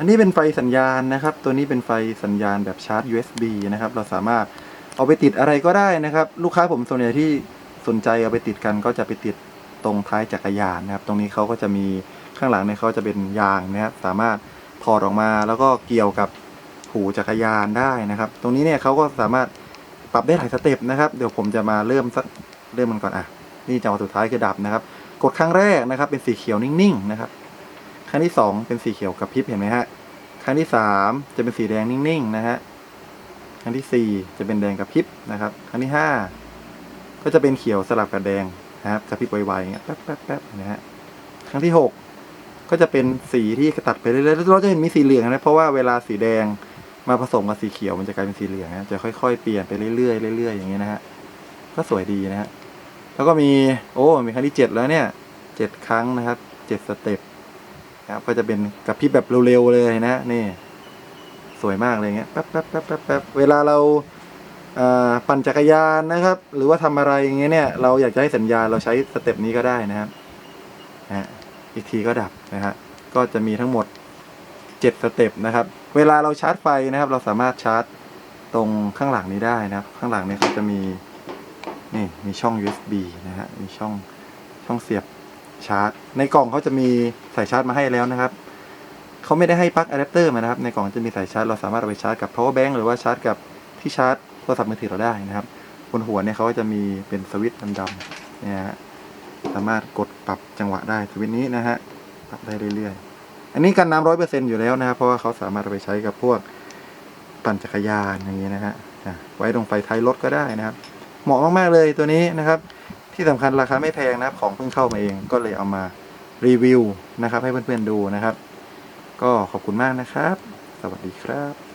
อันนี้เป็นไฟสัญญาณนะครับ ตัวนี้เป็นไฟสัญญาณแบบชาร์จ USB นะครับ เราสามารถเอาไปติดอะไรก็ได้นะครับ ลูกค้าผมส่วนใหญ่ที่สนใจเอาไปติดกันก็จะไปติดตรงท้ายจักรยานนะครับ ตรงนี้เขาก็จะมีข้างหลังเนี่ยเขาจะเป็นยางนะครับ สามารถถอดออกมาแล้วก็เกี่ยวกับหูจักรยานได้นะครับ ตรงนี้เนี่ยเขาก็สามารถปรับได้หลายสเต็ปนะครับ เดี๋ยวผมจะมาเริ่มสักเริ่มมันก่อนอะ นี่จังหวะสุดท้ายคือดับนะครับ กดครั้งแรกนะครับ เป็นสีเขียวนิ่งๆนะครับ ครั้งที่สองเป็นสีเขียวกับพริบเห็นไหมฮะครั้งที่สามจะเป็นสีแดงนิ่งๆนะฮะครั้งที่สี่จะเป็นแดงกับพริบนะครับครั้งที่ห้าก็จะเป็นเขียวสลับกับแดงนะครับกระพริบไวๆอย่างเงี้ยแป๊บแป๊บแป๊บนะฮะครั้งที่หกก็จะเป็นสีที่ตัดไปเรื่อยๆเราจะเห็นมีสีเหลืองนะเพราะว่าเวลาสีแดงมาผสมกับสีเขียวมันจะกลายเป็นสีเหลืองนะจะค่อยๆเปลี่ยนไปเรื่อยๆเรื่อยๆอย่างเงี้ยนะฮะก็สวยดีนะฮะแล้วก็มีโอ้มีครั้งที่เจ็ดแล้วเนี่ยเจ็ดครั้งนะครับเจ็ดสเต็ป นะครับก็จะเป็นกับพริบแบบเร็วๆเลยนะนี่ สวยมากเลยเงี้ยแป๊บแป๊บแป๊บแป๊บแป๊บเวลาเราปั่นจักรยานนะครับ หรือว่าทำอะไรอย่างเงี้ยเนี่ย เราอยากจะให้สัญญาณเราใช้สเต็ปนี้ก็ได้นะครับนะอีกทีก็ดับนะฮะก็จะมีทั้งหมดเจ็ดสเต็ปนะครับ เวลาเราชาร์จไฟนะครับ เราสามารถชาร์จตรงข้างหลังนี้ได้นะครับ ข้างหลังเนี่ยเขาจะมีนี่มีช่อง USB นะฮะมีช่องช่องเสียบ ชาร์จ ในกล่องเขาจะมีสายชาร์จมาให้แล้วนะครับเขาไม่ได้ให้ปลั๊กอะแดปเตอร์มานะครับ ในกล่องจะมีสายชาร์จเราสามารถเอาไปชาร์จกับ power bank หรือว่าชาร์จกับที่ชาร์จโทรศัพท์มือถือเราได้นะครับบนหัวเนี่ยเขาก็จะมีเป็นสวิตช์ดำๆเนี่ยฮะสามารถกดปรับจังหวะได้สวิตช์นี้นะฮะปรับได้เรื่อยๆ อันนี้กันน้ำร้อยเปอร์เซ็นต์อยู่แล้วนะครับ เพราะว่าเขาสามารถเอาไปใช้กับพวกปั่นจักรยานอย่างนี้นะฮะอะไว้ตรงไฟท้ายรถก็ได้นะครับ เหมาะมากๆเลยตัวนี้นะครับ ที่สำคัญราคาไม่แพงนะครับของเพิ่งเข้ามาเองก็เลยเอามารีวิวนะครับ ให้เพื่อนๆดูนะครับ ก็ขอบคุณมากนะครับ สวัสดีครับ